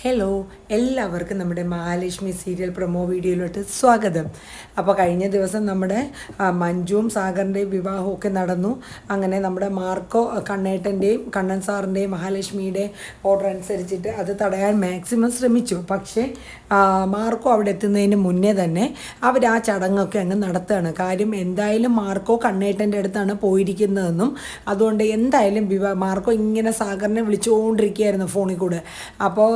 Hello എല്ലാവർക്കും നമ്മുടെ Mahalakshmi serial promo വീഡിയോയിലോട്ട് സ്വാഗതം. അപ്പോൾ കഴിഞ്ഞ ദിവസം നമ്മുടെ മഞ്ജുവും സാഗറിന്റെയും വിവാഹമൊക്കെ നടന്നു. അങ്ങനെ നമ്മുടെ മാർക്കോ കണ്ണേട്ടന്റെയും കണ്ണൻ സാറിന്റെയും മഹാലക്ഷ്മിയുടെ ഓർഡർ അനുസരിച്ചിട്ട് അത് തടയാൻ മാക്സിമം ശ്രമിച്ചു. പക്ഷേ മാർക്കോ അവിടെ എത്തുന്നതിന് മുന്നേ തന്നെ അവർ ആ ചടങ്ങൊക്കെ അങ്ങ് നടത്തുകയാണ്. കാര്യം എന്തായാലും മാർക്കോ കണ്ണേട്ടന്റെ അടുത്താണ് പോയിരിക്കുന്നതെന്നും അതുകൊണ്ട് എന്തായാലും വിവാ മാർക്കോ ഇങ്ങനെ സാഗറിനെ വിളിച്ചുകൊണ്ടിരിക്കുകയായിരുന്നു ഫോണിൽ കൂടെ. അപ്പോൾ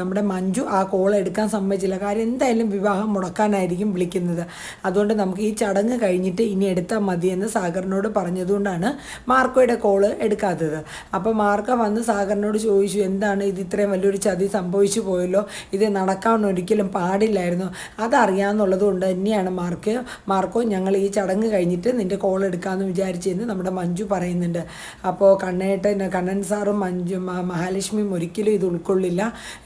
നമ്മുടെ മഞ്ജു ആ കോൾ എടുക്കാൻ സമ്മതിച്ചില്ല. കാര്യം എന്തായാലും വിവാഹം മുടക്കാനായിരിക്കും വിളിക്കുന്നത്. അതുകൊണ്ട് നമുക്ക് ഈ ചടങ്ങ് കഴിഞ്ഞിട്ട് ഇനി എടുത്താൽ മതിയെന്ന് സാഗറിനോട് പറഞ്ഞതുകൊണ്ടാണ് മാർക്കോയുടെ കോൾ എടുക്കാത്തത്. അപ്പോൾ മാർക്ക വന്ന് സാഗറിനോട് ചോദിച്ചു എന്താണ് ഇത് ഇത്രയും വലിയൊരു ചതി സംഭവിച്ചു പോയല്ലോ? ഇത് നടക്കാൻ ഒരിക്കലും പാടില്ലായിരുന്നു. അതറിയാമെന്നുള്ളത് കൊണ്ട് തന്നെയാണ് മാർക്ക് മാർക്കോ ഞങ്ങൾ ഈ ചടങ്ങ് കഴിഞ്ഞിട്ട് നിന്റെ കോൾ എടുക്കാമെന്ന് വിചാരിച്ചെന്ന് നമ്മുടെ മഞ്ജു പറയുന്നുണ്ട്. അപ്പോൾ കണ്ണേട്ടൻ കണ്ണൻ സാറും മഞ്ജു മഹാലക്ഷ്മിയും ഒരിക്കലും ഇത് ഉൾക്കൊള്ളില്ല.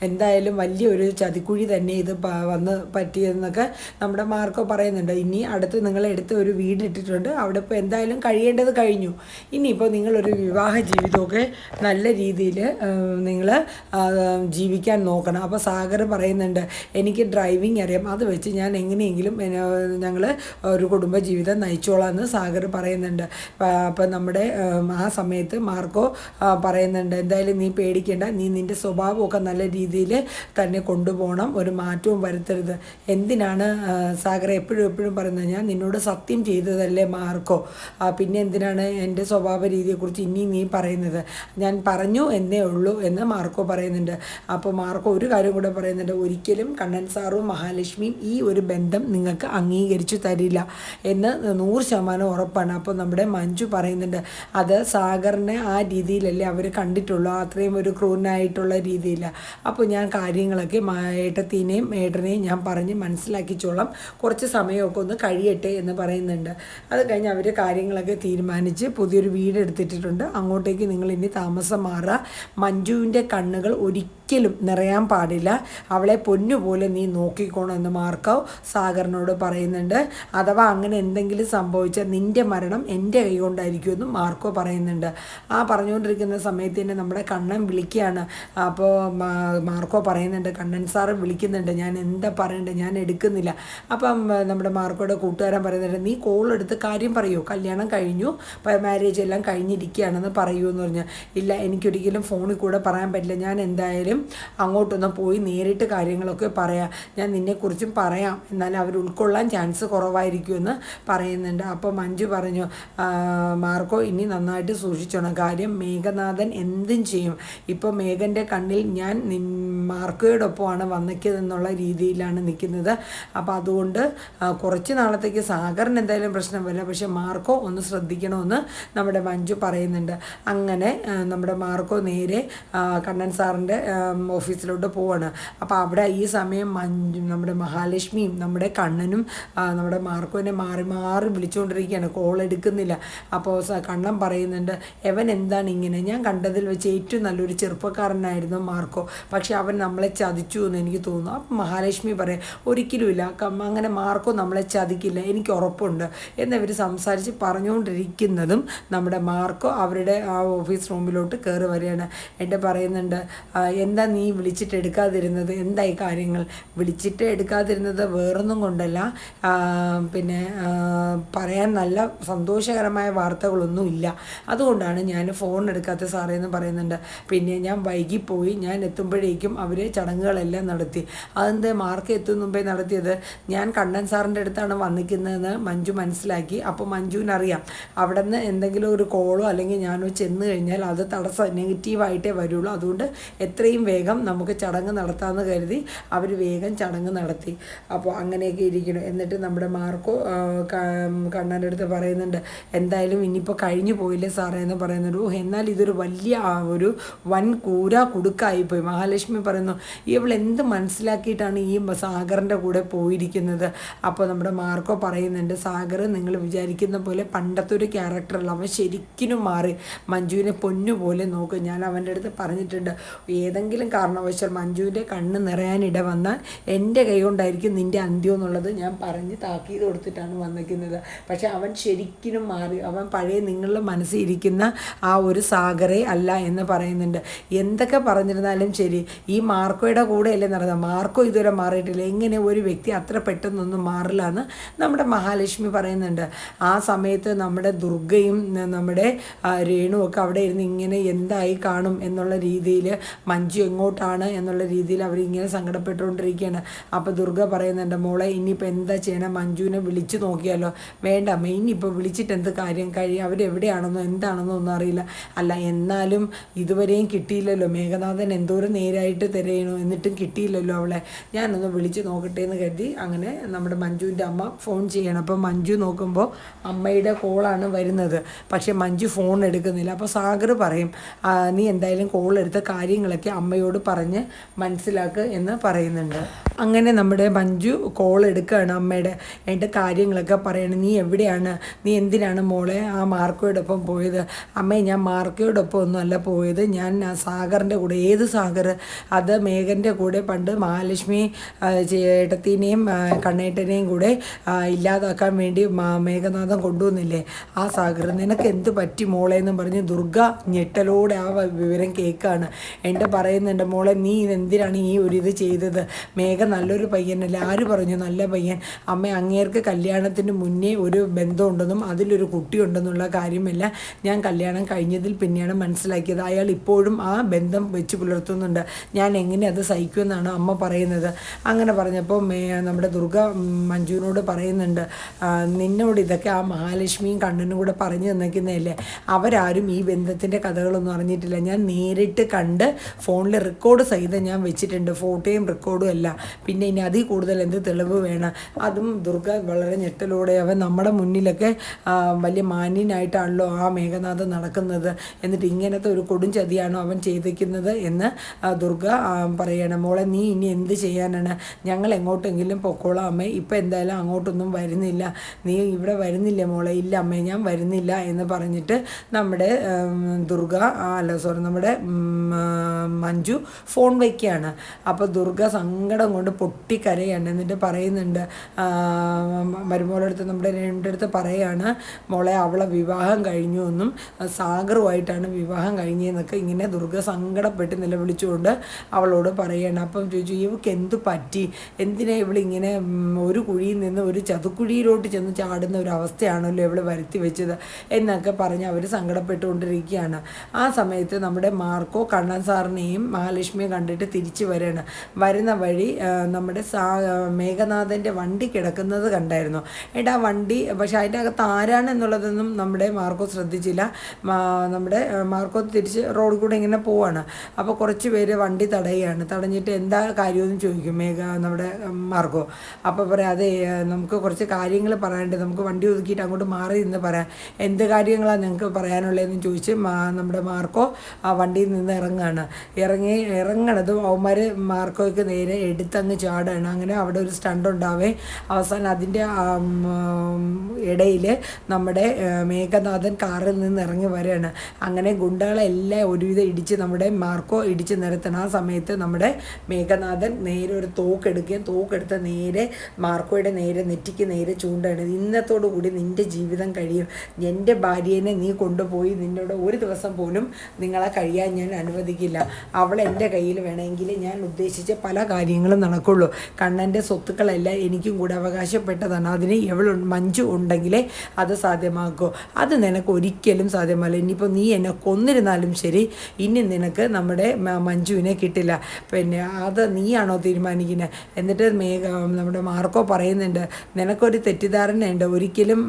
എന്തായാലും വലിയൊരു ചതിക്കുഴി തന്നെ ഇത് വന്ന് പറ്റിയെന്നൊക്കെ നമ്മുടെ മാർക്കോ പറയുന്നുണ്ട്. ഇനി അടുത്ത് നിങ്ങൾ എടുത്ത് ഒരു വീട് ഇട്ടിട്ടുണ്ട് അവിടെ ഇപ്പോൾ എന്തായാലും കഴിയേണ്ടത് കഴിഞ്ഞു. ഇനിയിപ്പോൾ നിങ്ങളൊരു വിവാഹ ജീവിതമൊക്കെ നല്ല രീതിയിൽ നിങ്ങൾ ജീവിക്കാൻ നോക്കണം. അപ്പോൾ സാഗർ പറയുന്നുണ്ട് എനിക്ക് ഡ്രൈവിംഗ് അറിയാം. അത് വെച്ച് ഞാൻ എങ്ങനെയെങ്കിലും ഞങ്ങൾ ഒരു കുടുംബ ജീവിതം നയിച്ചോളാം എന്ന് സാഗർ പറയുന്നുണ്ട്. അപ്പം നമ്മുടെ ആ സമയത്ത് മാർക്കോ പറയുന്നുണ്ട് എന്തായാലും നീ പേടിക്കേണ്ട. നീ നിന്റെ സ്വഭാവമൊക്കെ നല്ല രീതിയിൽ തന്നെ കൊണ്ടുപോകണം. ഒരു മാറ്റവും വരുത്തരുത്. എന്തിനാണ് സാഗർ എപ്പോഴും എപ്പോഴും പറയുന്നത്? ഞാൻ നിന്നോട് സത്യം ചെയ്തതല്ലേ മാർക്കോ? പിന്നെ എന്തിനാണ് എന്റെ സ്വഭാവ രീതിയെക്കുറിച്ച് ഇനി നീ പറയുന്നത്? ഞാൻ പറഞ്ഞു എന്നേ ഉള്ളൂ എന്ന് മാർക്കോ പറയുന്നുണ്ട്. അപ്പോൾ മാർക്കോ ഒരു കാര്യം കൂടെ പറയുന്നുണ്ട്. ഒരിക്കലും കണ്ണൻ സാറും മഹാലക്ഷ്മിയും ഈ ഒരു ബന്ധം നിങ്ങൾക്ക് അംഗീകരിച്ചു തരില്ല എന്ന് നൂറ് ശതമാനം ഉറപ്പാണ്. അപ്പോൾ നമ്മുടെ മഞ്ജു പറയുന്നുണ്ട് അത് സാഗറിനെ ആ രീതിയിലല്ലേ അവർ കണ്ടിട്ടുള്ളൂ. അത്രയും ഒരു ക്രൂനായിട്ടുള്ള രീതിയില്ല അപ്പോൾ ഞാൻ കാര്യങ്ങളൊക്കെ ഏട്ടത്തിനെയും ഏട്ടനെയും ഞാൻ പറഞ്ഞ് മനസ്സിലാക്കിച്ചോളാം. കുറച്ച് സമയമൊക്കെ ഒന്ന് കഴിയട്ടെ എന്ന് പറയുന്നുണ്ട്. അത് കഴിഞ്ഞ് അവർ കാര്യങ്ങളൊക്കെ തീരുമാനിച്ച് പുതിയൊരു വീട് എടുത്തിട്ടിട്ടുണ്ട്. അങ്ങോട്ടേക്ക് നിങ്ങൾ ഇനി താമസം മാറുക മഞ്ജുവിന്റെ കണ്ണുകൾ ഒരിക്കലും നിറയാൻ പാടില്ല. അവളെ പൊന്നുപോലെ നീ നോക്കിക്കോണം എന്ന് മാർക്കാവ് സാഗറിനോട് പറയുന്നുണ്ട്. അഥവാ അങ്ങനെ എന്തെങ്കിലും സംഭവിച്ചാൽ നിന്റെ മരണം എന്റെ കൈ കൊണ്ടായിരിക്കുമെന്ന് മാർക്കോ പറയുന്നുണ്ട്. ആ പറഞ്ഞുകൊണ്ടിരിക്കുന്ന സമയത്ത് തന്നെ നമ്മുടെ കണ്ണൻ വിളിക്കുകയാണ്. അപ്പോൾ മാർക്കോ പറയുന്നുണ്ട് കണ്ണൻ സാറ് വിളിക്കുന്നുണ്ട് ഞാൻ എന്താ പറയണ്ടേ ഞാൻ എടുക്കുന്നില്ല. അപ്പം നമ്മുടെ മാർക്കോയുടെ കൂട്ടുകാരൻ പറയുന്നുണ്ട് നീ കോൾ എടുത്ത് കാര്യം പറയൂ കല്യാണം കഴിഞ്ഞു മാരേജ് എല്ലാം കഴിഞ്ഞിരിക്കുകയാണെന്ന് പറയൂ എന്ന് പറഞ്ഞു. ഇല്ല എനിക്കൊരിക്കലും ഫോണിൽ കൂടെ പറയാൻ പറ്റില്ല ഞാൻ എന്തായാലും അങ്ങോട്ടൊന്ന് പോയി നേരിട്ട് കാര്യങ്ങളൊക്കെ പറയാം ഞാൻ നിന്നെക്കുറിച്ചും പറയാം എന്നാൽ അവർ ഉൾക്കൊള്ളാൻ ചാൻസ് കുറവായിരിക്കുമെന്ന് പറയുന്നുണ്ട്. അപ്പോൾ മഞ്ജു പറഞ്ഞു മാർക്കോ ഇനി നന്നായിട്ട് സൂക്ഷിച്ചോണം കാര്യം മേഘനാഥൻ എന്തും ചെയ്യും ഇപ്പോൾ മേഘന്റെ കണ്ണിൽ ഞാൻ നിൻ മാർക്കോയോടൊപ്പമാണ് വന്നിക്കതെന്നുള്ള രീതിയിലാണ് നിൽക്കുന്നത്. അപ്പോൾ അതുകൊണ്ട് കുറച്ച് നാളത്തേക്ക് സാഗറിന് എന്തായാലും പ്രശ്നം വരില്ല. പക്ഷേ മാർക്കോ ഒന്ന് ശ്രദ്ധിക്കണമെന്ന് നമ്മുടെ മഞ്ജു പറയുന്നുണ്ട്. അങ്ങനെ നമ്മുടെ മാർക്കോ നേരെ കണ്ണൻ സാറിന്റെ ഓഫീസിലോട്ട് പോവാണ്. അപ്പോൾ അവിടെ ഈ സമയം മഞ്ജു നമ്മുടെ മഹാലക്ഷ്മിയും നമ്മുടെ കണ്ണനും നമ്മുടെ മാർക്കോനെ മാറി മാറി വിളിച്ചുകൊണ്ടിരിക്കുകയാണ്. കോൾ എടുക്കുന്നില്ല. അപ്പോൾ കണ്ണൻ പറയുന്നുണ്ട് എവൻ എന്താണ് ഇങ്ങനെ? ഞാൻ കണ്ടതിൽ വെച്ച് ഏറ്റവും നല്ലൊരു ചെറുപ്പക്കാരനായിരുന്നു മാർക്കോ. പക്ഷെ അവൻ നമ്മളെ ചതിച്ചു എന്ന് എനിക്ക് തോന്നുന്നു. അപ്പം മഹാലക്ഷ്മി പറയാം ഒരിക്കലുമില്ല അങ്ങനെ മാർക്കോ നമ്മളെ ചതിക്കില്ല എനിക്ക് ഉറപ്പുണ്ട്. എന്നിവർ സംസാരിച്ച് പറഞ്ഞുകൊണ്ടിരിക്കുന്നതും നമ്മുടെ മാർക്കോ അവരുടെ ആ ഓഫീസ് റൂമിലോട്ട് കയറി വരികയാണ്. എന്റെ പറയുന്നുണ്ട് എന്താ നീ വിളിച്ചിട്ട് എടുക്കാതിരുന്നത്? എന്തായി കാര്യങ്ങൾ? വിളിച്ചിട്ട് എടുക്കാതിരുന്നത് വേറൊന്നും കൊണ്ടല്ല. പിന്നെ പറയാൻ നല്ല സന്തോഷകരമായ വാർത്തകളൊന്നും ഇല്ല. അതുകൊണ്ടാണ് ഞാൻ ഫോൺ എടുക്കാത്ത സാറേ എന്ന് പറയുന്നുണ്ട്. പിന്നെ ഞാൻ വൈകിപ്പോയി ഞാൻ എത്തുമ്പോഴേക്കും അവർ ചടങ്ങുകളെല്ലാം നടത്തി. അതെന്ത് മാർക്ക് എത്തും മുമ്പേ നടത്തിയത്? ഞാൻ കണ്ണൻ സാറിന്റെ അടുത്താണ് വന്നിക്കുന്നതെന്ന് മഞ്ജു മനസ്സിലാക്കി. അപ്പോൾ മഞ്ജുവിനറിയാം അവിടെ നിന്ന് എന്തെങ്കിലും ഒരു കോളോ അല്ലെങ്കിൽ ഞാനോ ചെന്ന് കഴിഞ്ഞാൽ അത് തടസ്സം നെഗറ്റീവായിട്ടേ വരുള്ളൂ. അതുകൊണ്ട് എത്രയും വേഗം നമുക്ക് ചടങ്ങ് നടത്താമെന്ന് കരുതി അവർ വേഗം ചടങ്ങ് നടത്തി. അപ്പോൾ അങ്ങനെയൊക്കെ ഇരിക്കണം എന്നിട്ട് നമ്മുടെ മാർക്കോ കണ്ണന്റെ അടുത്ത് പറയുന്നുണ്ട് എന്തായാലും ഇനിയിപ്പോൾ കഴിഞ്ഞു പോയില്ലേ സാറേ എന്ന് പറയുന്നുണ്ട്. എന്നാൽ ഇതൊരു വലിയ ഒരു വൻ കൂര കുടുക്കായിപ്പോയി മഹാലക്ഷ്മി പറയുന്നു ഇവൾ എന്ത് മനസ്സിലാക്കിയിട്ടാണ് ഈ സാഗറിന്റെ കൂടെ പോയിരിക്കുന്നത്? അപ്പോൾ നമ്മുടെ മാർക്കോ പറയുന്നുണ്ട് സാഗർ നിങ്ങൾ വിചാരിക്കുന്ന പോലെ പണ്ടത്തെ ഒരു ക്യാരക്ടറല്ല അവൻ ശരിക്കും മാറി. മഞ്ജുവിനെ പൊന്നു പോലെ നോക്കും. ഞാൻ അവന്റെ അടുത്ത് പറഞ്ഞിട്ടുണ്ട് ഏതെങ്കിലും കാരണവശാൽ മഞ്ജുവിന്റെ കണ്ണ് നിറയാനിട വന്നാൽ എന്റെ കൈ കൊണ്ടായിരിക്കും നിന്റെ അന്ത്യം എന്നുള്ളത് ഞാൻ പറഞ്ഞ് താക്കീത് കൊടുത്തിട്ടാണ് വന്നിരിക്കുന്നത്. പക്ഷേ അവൻ ശരിക്കും മാറി. അവൻ പഴയ നിങ്ങളുടെ മനസ്സിൽ ഇരിക്കുന്ന ആ ഒരു സാഗറേ അല്ല എന്ന് പറയുന്നുണ്ട്. എന്തൊക്കെ പറഞ്ഞിരുന്നാലും ശരി ഈ മാർക്കോയുടെ കൂടെ അല്ലേ നടന്നത്? മാർക്കോ ഇതുവരെ മാറിയിട്ടില്ല. എങ്ങനെ ഒരു വ്യക്തി അത്ര പെട്ടെന്നൊന്നും മാറില്ല എന്ന് നമ്മുടെ മഹാലക്ഷ്മി പറയുന്നുണ്ട്. ആ സമയത്ത് നമ്മുടെ ദുർഗയും നമ്മുടെ രേണുവും ഒക്കെ അവിടെ ഇരുന്ന് ഇങ്ങനെ എന്തായി കാണും എന്നുള്ള രീതിയിൽ മഞ്ജു എങ്ങോട്ടാണ് എന്നുള്ള രീതിയിൽ അവരിങ്ങനെ സങ്കടപ്പെട്ടുകൊണ്ടിരിക്കുകയാണ്. അപ്പോൾ ദുർഗ പറയുന്നുണ്ട് മോളെ ഇനിയിപ്പോൾ എന്താ ചെയ്യണം? മഞ്ജുവിനെ വിളിച്ചു നോക്കിയാലോ. വേണ്ട അമ്മ ഇനിയിപ്പോൾ വിളിച്ചിട്ട് എന്ത് കാര്യം? കഴിയും അവരെവിടെയാണെന്നോ എന്താണെന്നോ ഒന്നും അറിയില്ല. അല്ല എന്നാലും ഇതുവരെയും കിട്ടിയില്ലല്ലോ. മേഘനാഥൻ എന്തോരം നേരായിട്ട് തിരയണു എന്നിട്ടും കിട്ടിയില്ലല്ലോ അവളെ. ഞാനൊന്ന് വിളിച്ച് നോക്കട്ടെ എന്ന് കരുതി അങ്ങനെ നമ്മുടെ മഞ്ജുവിന്റെ അമ്മ ഫോൺ ചെയ്യണം. അപ്പോൾ മഞ്ജു നോക്കുമ്പോൾ അമ്മയുടെ കോളാണ് വരുന്നത്. പക്ഷേ മഞ്ജു ഫോൺ എടുക്കുന്നില്ല. അപ്പോൾ സാഗർ പറയും നീ എന്തായാലും കോൾ എടുത്ത കാര്യങ്ങളൊക്കെ അമ്മയോട് പറഞ്ഞ് മനസ്സിലാക്കുക എന്ന് പറയുന്നുണ്ട്. അങ്ങനെ നമ്മുടെ മഞ്ജു കോൾ എടുക്കുകയാണ് അമ്മയുടെ. എന്റെ കാര്യങ്ങളൊക്കെ പറയണം നീ എവിടെയാണ്? നീ എന്തിനാണ് മോളെ ആ മാർക്കോയോടൊപ്പം പോയത്? അമ്മേ ഞാൻ മാർക്കോയോടൊപ്പം ഒന്നും അല്ല പോയത്. ഞാൻ സാഗറിന്റെ കൂടെ. ഏത് സാഗർ? അത് മേഘന്റെ കൂടെ പണ്ട് മഹാലക്ഷ്മി ചേട്ടത്തിനെയും കണ്ണേട്ടനെയും കൂടെ ഇല്ലാതാക്കാൻ വേണ്ടി മേഘനാഥം കൊണ്ടുവന്നില്ലേ? ആ സാഗർ നിനക്ക് എന്ത് പറ്റി മോളെ? എന്നും പറഞ്ഞ് ദുർഗ ഞെട്ടലോടെ ആ വിവരം കേൾക്കാണ്. എന്റെ പറയുന്നുണ്ട് മോളെ നീ എന്തിനാണ് ഈ ഒരു ഇത് ചെയ്തത്? മേഘ നല്ലൊരു പയ്യനല്ലേ ആര് പറഞ്ഞു നല്ല പയ്യൻ? അമ്മ അങ്ങേർക്ക് കല്യാണത്തിന് മുന്നേ ഒരു ബന്ധമുണ്ടെന്നും അതിലൊരു കുട്ടിയുണ്ടെന്നുള്ള കാര്യമല്ല ഞാൻ കല്യാണം കഴിഞ്ഞതിൽ പിന്നെയാണ് മനസ്സിലാക്കിയത്. അയാൾ ഇപ്പോഴും ആ ബന്ധം വെച്ച് പുലർത്തുന്നുണ്ട്. ഞാൻ എങ്ങനെ അത് സഹിക്കുമെന്നാണ് അമ്മ പറയുന്നത്. അങ്ങനെ പറഞ്ഞപ്പോൾ നമ്മുടെ ദുർഗ മഞ്ജുവിനോട് പറയുന്നുണ്ട് നിന്നോട് ഇതൊക്കെ ആ മഹാലക്ഷ്മിയും കണ്ണനും കൂടെ പറഞ്ഞു തന്നിരിക്കുന്നതല്ലേ അവരാരും ഈ ബന്ധത്തിന്റെ കഥകളൊന്നും അറിഞ്ഞിട്ടില്ല. ഞാൻ നേരിട്ട് കണ്ട് ഫോണിൽ റെക്കോർഡ് സഹിതം ഞാൻ വെച്ചിട്ടുണ്ട്. ഫോട്ടോയും റെക്കോർഡും അല്ല പിന്നെ ഇനി അതിൽ കൂടുതൽ എന്ത് തെളിവ് വേണം? അതും ദുർഗ വളരെ ഞെട്ടലോടെ അവൻ നമ്മുടെ മുന്നിലൊക്കെ വലിയ മാന്യനായിട്ടാണല്ലോ ആ മേഘനാഥൻ നടക്കുന്നത്. എന്നിട്ട് ഇങ്ങനത്തെ ഒരു കൊടും ചതിയാണോ അവൻ ചെയ്തിരിക്കുന്നത് എന്ന് ദുർഗ പറയണം മോളെ നീ ഇനി എന്ത് ചെയ്യാനാണ്? ഞങ്ങൾ എങ്ങോട്ടെങ്കിലും പൊക്കോളാം അമ്മേ. ഇപ്പം എന്തായാലും അങ്ങോട്ടൊന്നും വരുന്നില്ല. നീ ഇവിടെ വരുന്നില്ല മോളെ. ഇല്ല അമ്മേ ഞാൻ വരുന്നില്ല എന്ന് പറഞ്ഞിട്ട് നമ്മുടെ ദുർഗ അല്ല സോറി നമ്മുടെ മഞ്ജു ഫോൺ വയ്ക്കുകയാണ് അപ്പോൾ ദുർഗ സങ്കടം കൊണ്ട് പൊട്ടിക്കരയാണ് എന്നിട്ട് പറയുന്നുണ്ട്. മരുമോളടുത്ത് നമ്മുടെ രണ്ടടുത്ത് പറയാണ് മോളെ അവളെ വിവാഹം കഴിഞ്ഞു എന്നും സാഗറുമായിട്ടാണ് വിവാഹം കഴിഞ്ഞതെന്നൊക്കെ ഇങ്ങനെ ദുർഗ സങ്കടപ്പെട്ട് നിലവിളിച്ചുകൊണ്ട് അവളോട് പറയണം അപ്പം ചോദിച്ചു ഇവക്ക് എന്ത് പറ്റി? എന്തിനാ ഇവളിങ്ങനെ ഒരു കുഴിയിൽ നിന്ന് ഒരു ചതുക്കുഴിയിലോട്ട് ചെന്ന് ചാടുന്ന ഒരു അവസ്ഥയാണല്ലോ ഇവൾ വരുത്തി വെച്ചത്? എന്നൊക്കെ പറഞ്ഞ് അവർ സങ്കടപ്പെട്ടുകൊണ്ടിരിക്കുകയാണ്. ആ സമയത്ത് നമ്മുടെ മാർക്കോ കണ്ണൻ സാറിനെയും മഹാലക്ഷ്മിയെ കണ്ടിട്ട് തിരിച്ചു വരികയാണ് വരുന്ന വഴി നമ്മുടെ സാ മേഘനാഥന്റെ വണ്ടി കിടക്കുന്നത് കണ്ടായിരുന്നു. ഏട്ടാ വണ്ടി പക്ഷേ അതിന്റെ അകത്ത് ആരാണ് എന്നുള്ളതൊന്നും നമ്മുടെ മാർക്കോ ശ്രദ്ധിച്ചില്ല. നമ്മുടെ മാർക്കോ തിരിച്ച് റോഡിൽ കൂടെ ഇങ്ങനെ പോവാണ്. അപ്പോൾ കുറച്ച് പേര് വണ്ടി തടയുകയാണ്. തടഞ്ഞിട്ട് എന്താ കാര്യമെന്ന് ചോദിക്കും മേഘ നമ്മുടെ മാർഗോ അപ്പോൾ പറയാം അതെ നമുക്ക് കുറച്ച് കാര്യങ്ങൾ പറയാനുണ്ട്. നമുക്ക് വണ്ടി ഒതുക്കിയിട്ട് അങ്ങോട്ട് മാറി നിന്ന് പറയാം. എന്ത് കാര്യങ്ങളാണ് നിങ്ങൾക്ക് പറയാനുള്ളതെന്ന് ചോദിച്ച് നമ്മുടെ മാർക്കോ ആ വണ്ടിയിൽ നിന്ന് ഇറങ്ങുകയാണ് ഇറങ്ങി ഇറങ്ങണതും അവന്മാർ മാർക്കോയ്ക്ക് നേരെ എടുത്തങ്ങ് ചാടുകയാണ് അങ്ങനെ അവിടെ ഒരു സ്റ്റണ്ട് ഉണ്ടാവേ. അവസാനം അതിന്റെ ഇടയിൽ നമ്മുടെ മേഘനാഥൻ കാറിൽ നിന്ന് ഇറങ്ങി വരികയാണ്. അങ്ങനെ ഗുണ്ടകളെല്ലാം ഒരുവിധം ഇടിച്ച് നമ്മുടെ മാർക്കോ ഇടിച്ച് നിരത്തണം ആ സമയത്ത് നമ്മുടെ മേഘനാഥൻ നേരെ ഒരു തോക്കെടുക്കുകയും തോക്കെടുത്ത് നേരെ മാർക്കോയുടെ നേരെ നെറ്റിക്ക് നേരെ ചൂണ്ടാണ് ഇന്നത്തോടു കൂടി നിന്റെ ജീവിതം കഴിയും. എന്റെ ഭാര്യേനെ നീ കൊണ്ടുപോയി നിന്നോട് ഒരു ദിവസം പോലും നിങ്ങളെ കഴിയാൻ ഞാൻ അനുവദിക്കില്ല. അവൾ എന്റെ കയ്യിൽ വേണമെങ്കിൽ ഞാൻ ഉദ്ദേശിച്ച പല കാര്യങ്ങളും നടക്കുള്ളൂ. കണ്ണന്റെ സ്വത്തുക്കളെല്ലാം എനിക്കും കൂടെ അവകാശപ്പെട്ടതാണ്. അതിന് എവൾ മഞ്ജു ഉണ്ടെങ്കിലേ അത് സാധ്യമാക്കൂ? അത് നിനക്ക് ഒരിക്കലും സാധ്യമല്ല. ഇനിയിപ്പോൾ നീ എന്നെ കൊന്നിരുന്നാലും ശരി. ഇനി നിനക്ക് നമ്മുടെ മഞ്ജുവിനെ കിട്ടില്ല. പിന്നെ അത് നീയാണോ തീരുമാനിക്കുന്നത് എന്നിട്ട് മേഘ നമ്മുടെ മാർക്കോ പറയുന്നുണ്ട് നിനക്കൊരു തെറ്റിദ്ധാരണയുണ്ട്. ഒരിക്കലും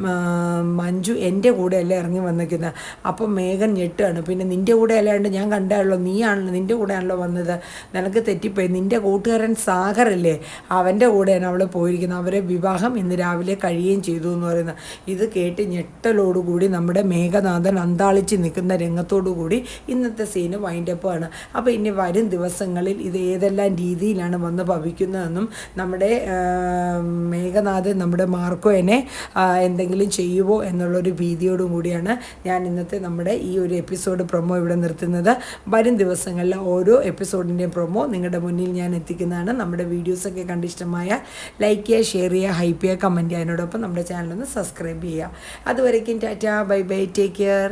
മഞ്ജു എന്റെ കൂടെ അല്ല ഇറങ്ങി വന്നിരിക്കുന്നത് അപ്പം മേഘൻ ഞെട്ടാണ് പിന്നെ നിന്റെ കൂടെ അല്ലാണ്ട് ഞാൻ കണ്ടാണല്ലോ നീയാണല്ലോ നിന്റെ കൂടെയാണല്ലോ വന്നത്. നിനക്ക് തെറ്റിപ്പോയി. നിന്റെ കൂട്ടുകാരൻ സാഗറല്ലേ? അവന്റെ കൂടെയാണ് അവൾ പോയിരിക്കുന്നത് അവരെ വിവാഹം ഇന്ന് രാവിലെ കഴിയുകയും ചെയ്തു എന്ന് പറയുന്നത് ഇത് കേട്ട് ഞെട്ടലോടുകൂടി നമ്മുടെ മേഘനാഥൻ അന്താളിച്ച് നിൽക്കുന്ന രംഗത്തോടുകൂടി ഇന്നത്തെ സീന് വൈൻഡപ്പ് ആണ്. അപ്പോൾ ഇനി വരും ദിവസങ്ങളിൽ ഇത് ഏതെല്ലാം രീതിയിലാണ് വന്ന് ഭവിക്കുന്നതെന്നും നമ്മുടെ മേഘനാഥൻ നമ്മുടെ മാർക്കോ എന്നെ എന്തെങ്കിലും ചെയ്യുമോ എന്നുള്ളൊരു ഭീതിയോടും കൂടിയാണ് ഞാൻ ഇന്നത്തെ നമ്മുടെ ഈ ഒരു എപ്പിസോഡ് പ്രൊമോ ഇവിടെ നിർത്തുന്നത്. വരും ദിവസങ്ങളിൽ ഓരോ എപ്പിസോഡിന്റെയും പ്രൊമോ നിങ്ങളുടെ മുന്നിൽ ഞാൻ എത്തിക്കുന്നതാണ്. നമ്മുടെ വീഡിയോസൊക്കെ കണ്ടിഷ്ടമായ ലൈക്ക് ചെയ്യുക ഷെയർ ചെയ്യുക ഹൈപ്പ് ചെയ്യുക കമന്റ് ചെയ്യുക. അതിനോടൊപ്പം നമ്മുടെ ചാനലൊന്ന് സബ്സ്ക്രൈബ് ചെയ്യുക. അതുവരേക്കും tata bye bye take care